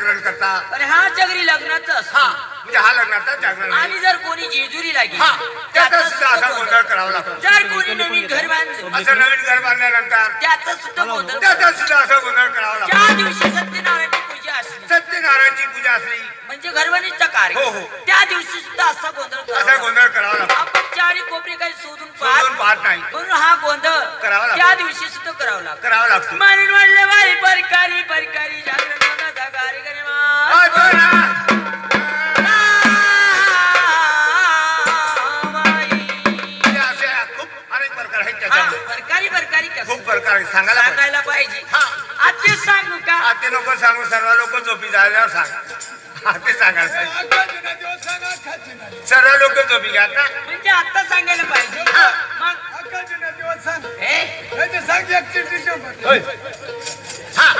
जागरण करतात अरे हा जगरी लग्नाचं हा म्हणजे हा लग्नाचा जागरण आहे. आणि जर कोणी जेजुरी लागली हा त्याचा सुद्धा असा गोंधळ करावा लागतो. जर कोणी नवीन घर बांधलं असं नवीन घर बांधल्यानंतर त्याचा सुद्धा गोंधळ त्याचा सुद्धा असा गोंधळ करावा लागतो. ज्या दिवशी सत्यनारायणची पूजा असली सत्यनारायणची पूजा असली म्हणजे घरवणीचा हो, कार्य हो. त्या दिवशी सुद्धा असा गोंधळ असा. गोंधळ करावा लागतो. आपण चारी कोपरी काही शोधून शोधून पाहत पाहत नाही. म्हणून हा गोंधळ करावा लागतो. त्या दिवशी सुद्धा करावा लागतो. करावा लागतो. म्हणून म्हणलं बाई परकारी झाल्यावर सांग. ते सांगायला पाहिजे. सर्व लोक झोपी घ्या ना म्हणजे आता सांगायला पाहिजे. मग. हे? होय. हा.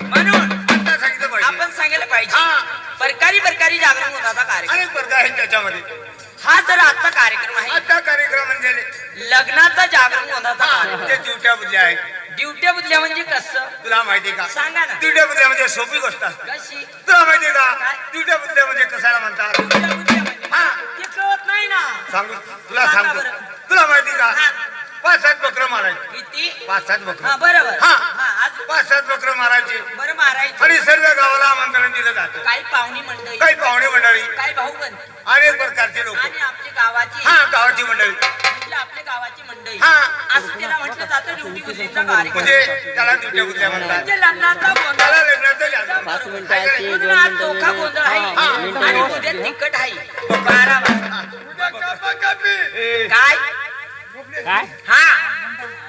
म्हणून आता सांगितलं पाहिजे. आपण सांगायला पाहिजे. हा. परकारी परकारी जागरण होण्याचा कार्यक्रम. अनेक प्रकार आहेत त्याच्यामध्ये. हा जर आजचा कार्यक्रम आहे. आता कार्यक्रम म्हणजे लग्नाचा जागरण होण्याचा हा, कार्यक्रम. ते दिवट्या बुद्ध्या आहेत. ड्युट्या बुद्धल्या म्हणजे कसं? तुला माहिती का? सांगा ना. दिवट्या बुद्ध्या म्हणजे सोपी गोष्ट असते. कशी? तुला माहिती का? दिवट्या बुद्ध्या म्हणजे कशाला म्हणतात? ड्युट्या म्हणजे? हा. ते कळत नाही ना. सांगू तुला सांगा सांगतो. बरं. तुला माहिती का? हा. पाच सात बकरं मारायची. किती? पाच सात हा बकरं बरोबर. हा. हा आज पाच सात बकरं मारायची. बरं मारायचं. आणि सर्व गावाला आमंत्रण दिलं जातं. काही पाहुणी मंडळी. काही पाहुणे मंडळी. काही भाऊ बंद अनेक प्रकारचे लोक. आणि आपली गावाची हा गावाची मंडळी. म्हणजे आपल्या गावाची मंडळी हा. असं त्याला म्हटलं जातं ड्युटी बुद्धीचा कार्यक्रम. म्हणजे त्याला म्हणतात. म्हणजे लग्नाचा त्याला गोंधळ लग्नाचं. पाच मिनिटं गोंधळ आहे हा, मिनिटं आणि मिनिटं. उद्या तिखट आहे. बारा वाजता. ए, काय? काय? हा.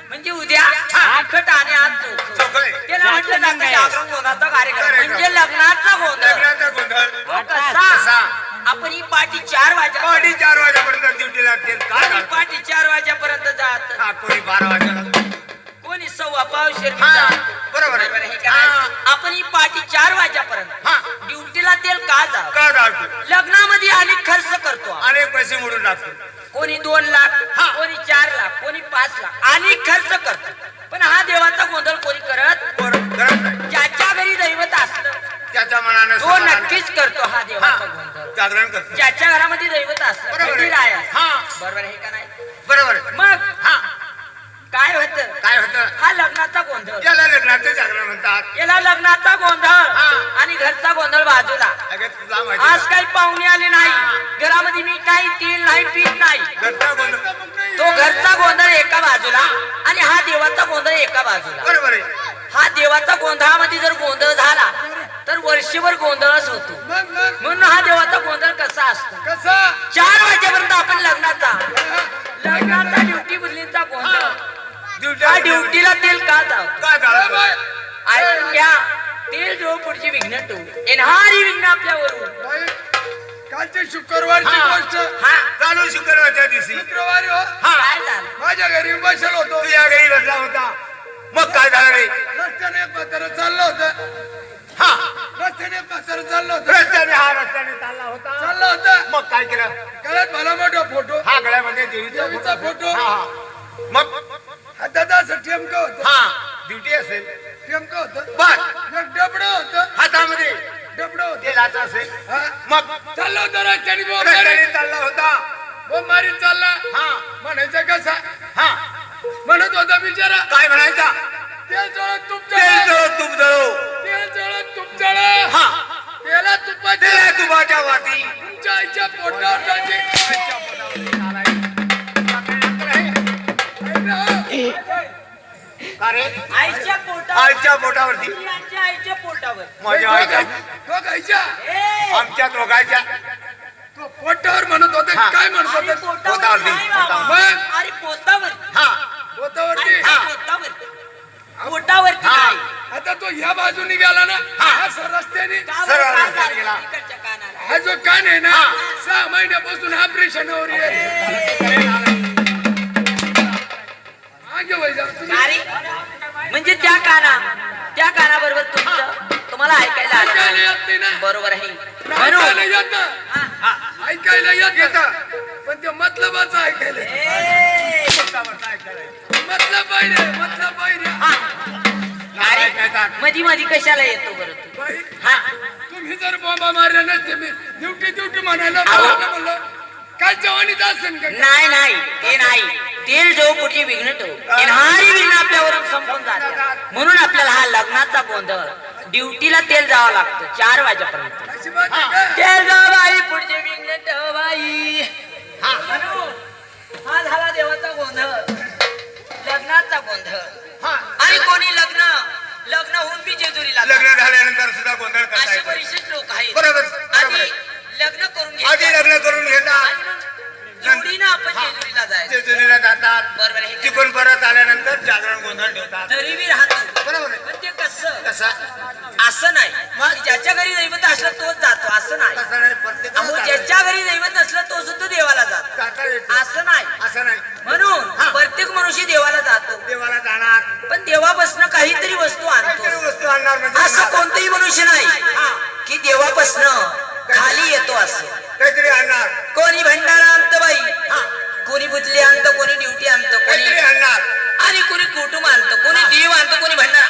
म्हणजे उद्या तिखट आणि आज आहे. त्याला म्हटलं जातं आहे. जागरण गोंधळाचा कार्यक्रम. कार्यक्रम. म्हणजे लग्नाचा गोंधळ. लग्नाचा गोंधळ. तो कसा? आपण ही पाठी चार वाजा चार वाजेपर्यंत ड्युटी लागते काय कोणी झालं? पाठी चार वाजेपर्यंत जात हा कोणी बारा वाजेला कोणी सव्वा पावशेर हा, जात बरोबर आहे. हा. आपण ही पाठी चार वाजेपर्यंत हा ड्युटीला तेल का जातो लग्नामध्ये अनेक खर्च करतो आपण. अनेक पैसे मोडून टाकतो कोणी दोन लाख हा. कोणी चार लाख कोणी पाच लाख अनेक खर्च करतो जागरण करतो. ज्याच्या घरामध्ये दैवत असलं बरोबर आहे. हा. बरोबर आहे का नाही? बरोबर. मग हा. काय होतं? काय होतं? हा लग्नाचा गोंधळ. त्याला लग्नाचं जागरण म्हणतात. याला लग्नाचा गोंधळ हा. आणि घरचा गोंधळ बाजूला. अगं तुला माहिती आज का? काही पाहुणे आले नाही. घरामध्ये मी काही तेल नाही पीठ नाही. घरचा गोंधळ. तो घरचा गोंधळ एका बाजूला आणि हा देवाचा गोंधळ एका बाजूला. बरोबर आहे. हा देवाचा गोंधळामध्ये जर गोंधळ झाला तर वर्षभर गोंधळच होतो. म्हणून हा देवाचा गोंधळ कसा असतो? चार वाजेपर्यंत आपण लग्नाचा. लग्नाचा ड्युटी बुदलीचा गोंधळ. हा. ड्युटीला तेल का? ऐकून घ्या तेल जो पुढची विघ्न टू येणारी विघ्न आपल्यावरून. कालची शुक्रवारची. गोष्ट. हा. चालू शुक्रवारच्या दिवशी. शुक्रवारी हो. हा. माझ्या घरी बसेल होतो. तुझ्या घरी बसला होता. मग काय झालं रे? रस्त्याने एक म्हातारं चाललं होतं. हा. रस्त्याने म्हातारं चाललं होतं. रस्त्याने हा रस्त्याने चालला होता. चाललं होतं. मग काय केलं? गळ्यात भला मोठा फोटो. हा गळ्यामध्ये देवीचा देवीचा फोटो. हा हा. मग? हातात असं ठेमकं होतं. हा ड्युटी असेल. ठेमकं होतं. बर एक डबडं होतं. हातामध्ये. डबडं होतं. तेलाचं असेल. हा. मग? चाललं होतं रस्त्याने बोंब मारीत. रस्त्याने चालला होता. बोंब मारीत चालला. हा. म्हणायचं कसा? हा. म्हणत होता बिचारा. काय म्हणायचा? तेल जळत तुप तेल जळो तूप जळो तेल जळत तुप जळत हा तेला तुपाच्या तेला तुपाच्या वाटी. तुमच्या आईच्या पोटावर टाकी. का रे? आईच्या पोटावर. आईच्या पोटावरती. आईच्या आईच्या पोटावर. माझ्या आईच्या. तो खायच्या ए, आमच्या दोघांच्या. तो पोटावर म्हणत होते हा. काय म्हणत अरे होते पोटावर पोटावरती, नाही बाबा. पोटावर. अरे पोटावर हा. पोटावरती हा. पोटावर पोटावरती हा. नाही. आता तो ह्या बाजूने गेला ना हा. असा रस्त्याने का बरं सरळ काय रस्त्याने झालं? गेला. तिकडच्या कानाला. हा जो कान आहे ना हा. सहा महिन्यापासून ऑपरेशनवर. अरे म्हणजे त्या काना त्या कानाबरोबर तुमचं तुम्हाला ऐकायला आलं ऐकायला नाही. येत नाही ना बरोबर आहे ऐकायला येत हा, हा. ऐकायला येत येतं. पण ते मतलबाचं ऐकायला येतं. ए, मतलब पाहिजे मतलब पाहिजे हा. अरे मधी मधी कशाला येतो बरं तू? बाई हा. जर बॉम्बा मारल्या नसते मी ड्युटी ड्युटी म्हणायला म्हणलं. काय जवानीत असेल का? नाही नाही ते नाही. तेल जो पुढचे विघ्न ठेव. येणारी विघ्न आपल्यावरून संपून जाते. म्हणून आपल्याला हा लग्नाचा गोंधळ. ड्युटीला तेल जावं लागतं चार वाजेपर्यंत. अशी बात आहे का? तेल जाव बाई पुढचे विघ्न ठेव बाई. हा. हा झाला देवाचा गोंधळ. लग्नाचा गोंधळ. आणि कोणी लग्न लग्न होऊन बी जेजुरीला. लग्न झाल्यानंतर सुद्धा गोंधळ असे करता लोक आहेत. बरोबर, बरोबर. आधी. लग्न करून आधी घेतात लग्न करून घेतात आणि मग जोडीनं आपण जेजुरीला जायचं. जेजुरीला जातात. बरोबर आहे तिकडून परत आल्यानंतर जागरण गोंधळ ठेवतात. तरी बी राहतो बरोबर आहे. कसं? असं नाही. की ज्याच्या घरी दैवत असलं तोच जातो. असं नाही. अहो ज्याच्या घरी दैवत नसलं तो सुद्धा देवाला जातो. जाता येतो. असं नाही. असं नाही. म्हणून हा. प्रत्येक मनुष्य देवाला जातो. देवाला जाणार. पण देवापासनं काहीतरी वस्तू काहीतरी आणतो वस्तू आणणार म्हणजे असं. कोणतंही मनुष्य नाही. की देवापासनं खाली येतो असं. काहीतरी आणणार. कोणी भंडारा आणतं बाई. कोणी बुतली आणतं कोणी ड्युटी आणतं काहीतरी कोणी आणणार. आणि कोणी कुटुंब आणतं कोणी देव आणतं कोणी भंडारा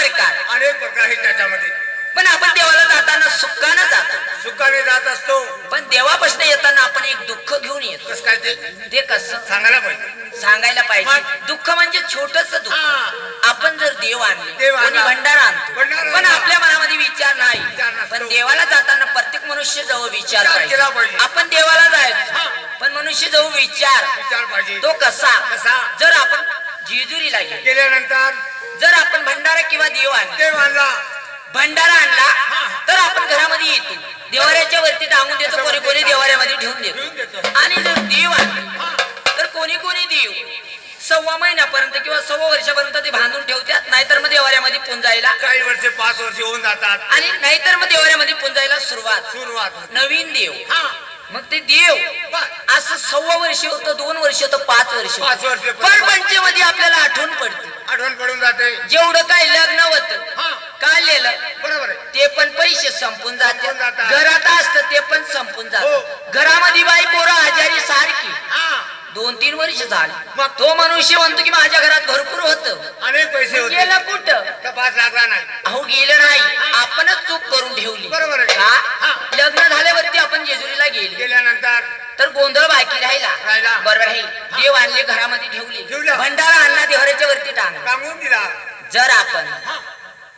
प्रकार. अनेक प्रकार आहेत त्याच्यामध्ये. पण आपण देवाला जाताना सुखानं जातो. सुखाने जात असतो. पण देवापासून येताना आपण एक दुःख घेऊन येतो. कसं काय ते? ते कसं? सांगायला पाहिजे. सांगायला पाहिजे. दुःख म्हणजे छोटस दुःख. हा. आपण जर देव आणले देव कोणी आणला. भंडारा आणतो. भंडारा पण आणला. आपल्या मनामध्ये विचार नाही. विचार नसतो. पण देवाला जाताना प्रत्येक मनुष्य जवळ विचार विचार केला पाहिजे. पाहिजे. आपण देवाला जायचं. पण मनुष्य जवळ विचार. विचार पाहिजे. तो कसा? कसा? जर आपण जेजुरीला गेलो. गेल्यानंतर जर आपण भंडारा किंवा देव आणले भंडारा आणला तर आपण घरामध्ये येतो. देवाऱ्याच्या वरती टांगून देतो कोणी कोणी देवाऱ्यामध्ये ठेवून देतो. आणि जर देव आणले तर कोणी कोणी देव सव्वा महिन्यापर्यंत किंवा सव्वा वर्षापर्यंत ते बांधून ठेवतात नाहीतर मग देवाऱ्यामध्ये पुंजायला काही वर्षे पाच वर्षे होऊन जातात. आणि नाहीतर मग देवाऱ्यामध्ये पुंजायला सुरुवात. सुरुवात. नवीन देव. मग ते देव असं सव्वा वर्ष होतं दोन वर्ष होतं पाच वर्ष पाच वर्ष. परपंचमध्ये आपल्याला आठवण पडते. आठवण पडून जाते. जेवढं काय लग्न होत हा. काढलेलं बरोबर आहे. ते पण पैसे संपून जाते. संपून जातात. घरात असतं ते पण संपून हो. जात घरामध्ये बाई पोरं आजारी सारखी. हा. दोन तीन वर्ष झाली. मग? तो मनुष्य म्हणतो की माझ्या घरात भरपूर होत. अनेक पैसे होते. गेलं कुठं? तपास लागला नाही. अहो गेलं नाही. आपणच चूक करून ठेवली. बरोबर आहे. का हा. लग्न झाल्यावरती आपण जेजुरीला गेले. गेल्यानंतर. तर गोंधळ बाकी राहिला. बरोबर आहे देव आणले घरामध्ये ठेवले. भंडारा आणला देवऱ्याच्या वरती दिला जर आपण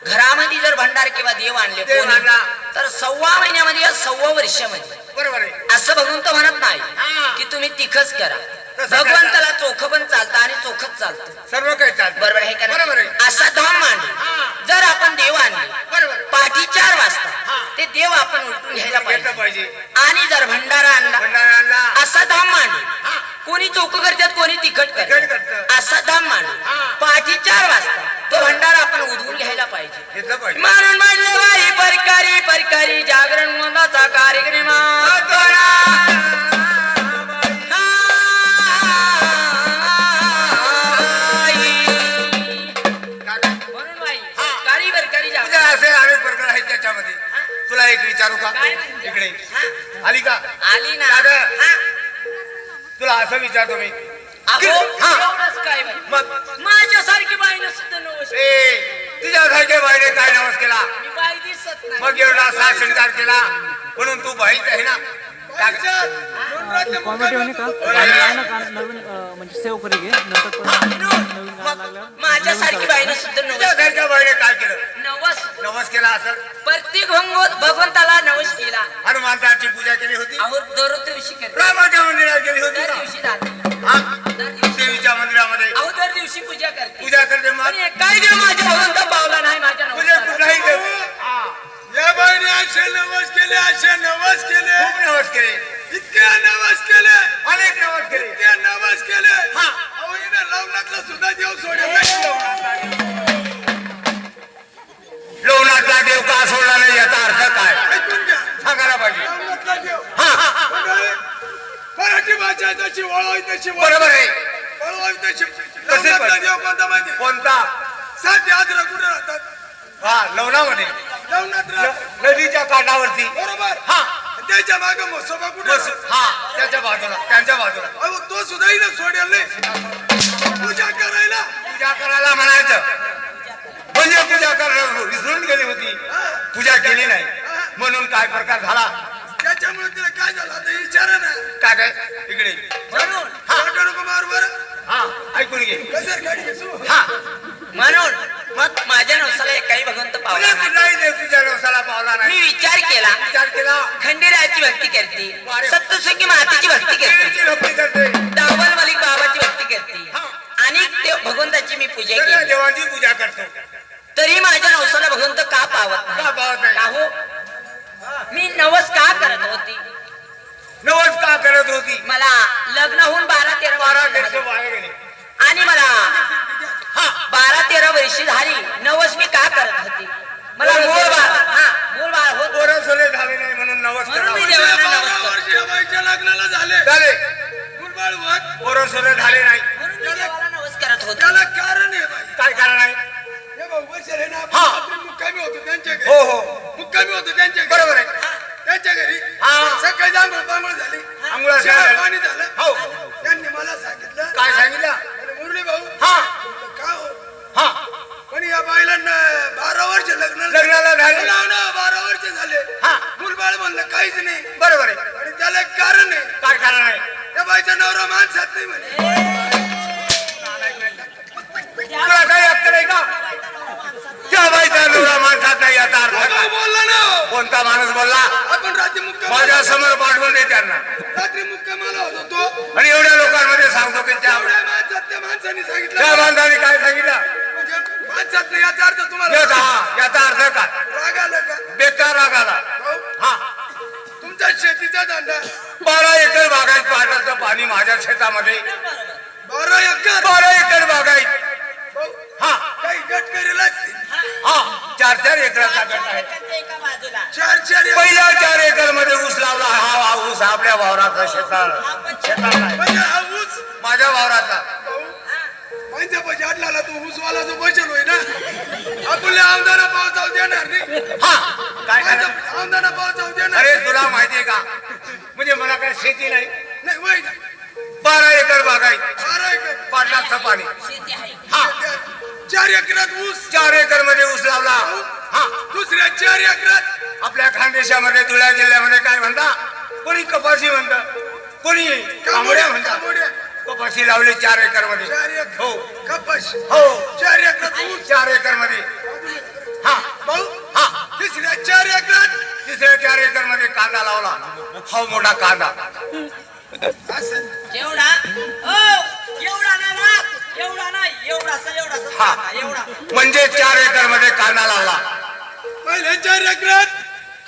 घरामध्ये जर भंडार किंवा देव आणले. तर सव्वा महिन्यामध्ये सव्वा वर्षामध्ये बरोबर असं भगवंत म्हणत नाही. की तुम्ही तिखच करा भगवंताला चोख पण चालतं आणि चोखच चालतं सर्व काही चालतं बरोबर आहे का? बरोबर असा धाम. मांडले जर आपण देव आणले बरोबर पाठी चार वाजता. ते देव आपण उलटून घ्यायला पाहिजे आणि जर भंडारा आणला. कोणी चोख करतात कोणी तिखट करतात. करतं. असा धाम हा. पाठी चार वाजता तो भंडारा आपण उधळून घ्यायला पाहिजे. म्हणून म्हणले बाई परकारी परकारी जागरण मोनाचा कार्यक्रम असं विचारतो मी हा. माझ्यासारखी बाईनं सुद्धा नवस ए तुझ्यासारख्या बाईने काय नवस केला? मी बाई दिसत नाही. मग एवढा असा शृंगार केला? म्हणून तू बाईच आहे ना? कॉमेडी होणे का? आणि गाणं का नवीन अं, म्हणजे सेव्ह करी घे. नंतर पण नवीन गाणं लागल्यावर माझ्यासारखी बाईनं सुद्धा नवस तुझ्यासारख्या बाईने काय केलं? नवस. नवस केला असं प्रत्येक भंगोत भगवंताला नवस केला. हनुमानताची पूजा केली होती? अहो दर दिवशी करते रामाच्या मंदिरात गेली होती दर का? दिवशी जाते. हा? दर दिवशी. देवीच्या मंदिरामध्ये. अहो दर दिवशी पूजा करते. पूजा करते मग? काय देव माझ्या भगवंता पावला नाही माझ्या नवसाला. कुठलाही देव. या बाईने असे नवस केले असे नवस केले. खूप नवस केले. इतके नवस केले. अनेक नवस केले. इतके नवस केले. हा. अहो हिने लग्नातलं सुद्धा देव सोडले लोणातला देव. का सोडला नाही याचा अर्थ काय? ऐकून घ्या. सांगायला पाहिजे. देव. हा, हा, हा. मराठी भाषा आहे तशी? वळवाय तशी. बरोबर आहे. वळवाय तशी. देव कोणता माहिती? कोणता? सात यात्रा कुठे राहतात? हा लवणामध्ये. न- नदीच्या काठावरती. बरोबर. हा. त्याच्यामागे मसोबा कुठे? हा त्याच्या बाजूला त्यांच्या बाजूला. अहो तो सुद्धा हिने सोडेल नाही. पूजा करायला. पूजा करायला म्हणायचं. म्हणजे पूजा करायला विसरून गेली होती. पूजा केली नाही. म्हणून काय प्रकार झाला? त्याच्यामुळे तिला काय झालं आता विचारा ना. काय काय? इकडे. म्हणून. वाटू नको मार बरं. हा ऐकून घे. हा. म्हणून. मग माझ्या नवसाला काही भगवंत तुला कुठलाही देव तुझ्या व्यवसायाला पावला मी नाही विचार केला. विचार केला. खंडेरायाची भक्ती करते. सप्तसुखी मातेची भक्ती करते. देवीची भक्ती करते. दावल मलिक बाबाची भक्ती करते. हा. आणि ते भगवंताची मी पूजा सगळ्या केली. देवाची पूजा करतो. तरी माझ्या नवसाला भगवंत का पावत का नाही पावत नाही? का हो मी नवस का करत होती? नवस का करत होती? मला लग्न होऊन बारा तेरा बारा वर्ष देश झाली. बाहेर गेले. आणि मला हा. बारा तेरा वर्षी झाली. नवस मी का करत होती? मला मूळ बाळ हा मूळ बाळ होत पोरं सोले झाले नाही म्हणून नवस म्हणून मी करावं. देवाला नवस करतो. वर्षी लग्नाला झाले. झाले. मुलबाळ होत. पोरं सोले झाले नाही. म्हणून मी देवाला नवस करत होते. त्याला कारण आहे बाई. काय कारण आहे? हे भाऊ ना आपण हा. रात्री मुक्कामी होतो त्यांच्या घरी. हो हो. मुक्कामी होतो त्यांच्या घरी. बरोबर आहे. त्यांच्या घरी. हा. सकाळी जांभळ झाली. आंघोळ चहा झाली. पाणी झालं. हो. पाठवून दे त्यांना रात्री मुक्कामाला होतो तो. आणि एवढ्या लोकांमध्ये सांगतो की त्या एवढ्या माणसात त्या माणसाने त्या सांगितलं बांधवाने काय सांगितलं? म्हणजे माणसात नाही याचा अर्थ तुम्हाला याचा याचा अर्थ काय? राग आला का? बेकार राग आला. भाऊ, हा. तुमचा शेतीचा धंदा. बारा एकर बागायत पाण्याचं पाणी माझ्या शेतामध्ये. बारा एकर? बारा एकर बागायत. भाऊ, हा. काही गट करेल असतील. हा. चार चार एकराचा गट आहे. एका बाजूला. चार चार एकरमध्ये ऊस लावला हा हा ऊस आपल्या वावराचा शेतात शेतात आहे. म्हणजे हा ऊस? माझ्या वावराचा आहे आटलाला तो ऊसवाला जो बसेल होय ना? आपल्या आमदारा पाव जाऊ देणार नाही. हा. काय करायचं? माझ्या आमदारा पाव जाऊ देणार अरे. तुला माहितीये का? म्हणजे मला काय शेती नाही. नाही वय ना बारा एकर बागायत बारा एकर. पाटलाचं पाणी. शेती आहे. हा. चार एकरात ऊस. चार एकरमध्ये ऊस लावला. हा. दुसऱ्या चार एकरात? आपल्या खानदेशामध्ये धुळ्या जिल्ह्यामध्ये काय म्हणता? कोणी कपाशी म्हणत? कोणी कांबड्या म्हणतात. कपाशी लावली चार एकर चारमध्ये एकर. हो. कपाश. हो. चार एकरात ऊस चार एकरमध्ये हा. भाऊ हा. तिसऱ्या चार एकरात. तिसऱ्या चार एकरमध्ये कांदा लावला. हा मोठा कांदा. असं. एवढा. ओ एवढा ना. हा. म्हणजे चार एकरमध्ये कांदा लावला. पहिल्या चार एकरात.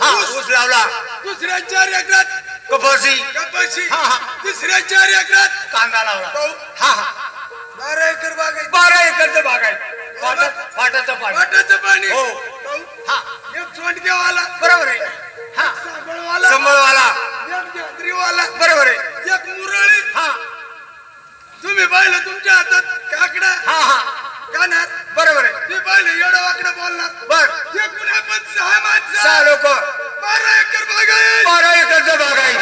हा. ऊस. लावला. दुसऱ्या चार एकरात कपाशी. कपाशी. हा, हा. तिसऱ्या चार एकरात कांदा लावला. भाऊ हा हा. बारा एकर बाग आहे. बारा एकरचं बाग आहे. पाटाचं पाणी. वाटाचं पाणी. हो. भाऊ हा. एक सोंडक्यावाला बरोबर आहे. हा. साबणवाला संबळवाला. एक जात्रीवाला. बरोबर आहे. एक मुरळी. हा. तुम्ही पाहिलं तुमच्या हातात काकडा. हा हा. कानात मी पाहिलं एवढं वाकडं बोलणार. बर. एकूण आपण सहा माणसं. सहा लोक. बारा एकर बाग आहे. बारा एकरचं बाग आहे.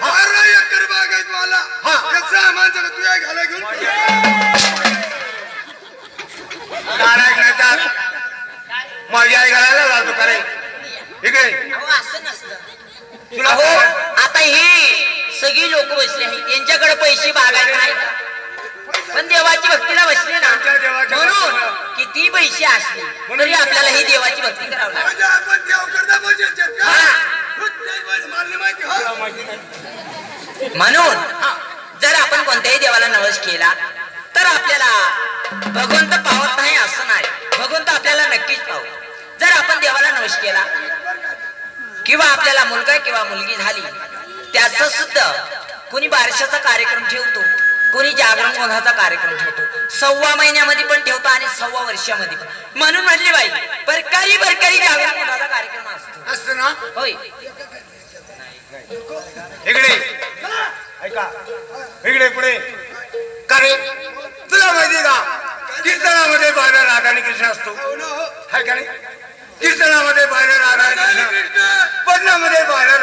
बारा एकर बाग आहे मला हा. या सहा माणसाला तुझ्या घाला घेऊन. नारायण नेतात माझी आई घालायला लावतो का रे? इकडे अहो, असं नसतं. तुला अहो आता ही सगळी लोक बसली आहेत. त्यांच्याकडे पैसे बागायला नाही. बसले ना म्हणून. किती पैसे असले तरी आपल्याला ही देवाची भक्ती करावी लागते. आपण देव करता का. मारले माहिती म्हणून जर आपण कोणत्याही देवाला नवस केला तर आपल्याला भगवंत पावत नाही असं नाही. भगवंत आपल्याला नक्कीच पाहू जर आपण देवाला नवस केला किंवा आपल्याला मुलगा किंवा मुलगी झाली त्याचं सुद्धा कोणी बारशाचा कार्यक्रम ठेवतो कोणी जागरण गोंधाचा कार्यक्रम ठेवतो. सव्वा महिन्यामध्ये पण ठेवतो आणि सव्वा वर्षामध्ये पण. म्हणून म्हटली बाई बरकारी बरकारी जागरण गोंधाचा कार्यक्रम असतो. असतं ना? होय. इकडे. ऐका. इकडे पुढे. का रे तुला माहिती का? कीर्तनामध्ये पाहिलं राधा आणि कृष्ण असतो. हाय का नाही? कीर्तनामध्ये पाहिलं राधा आणि कृष्ण. पद्मामध्ये पाहिलं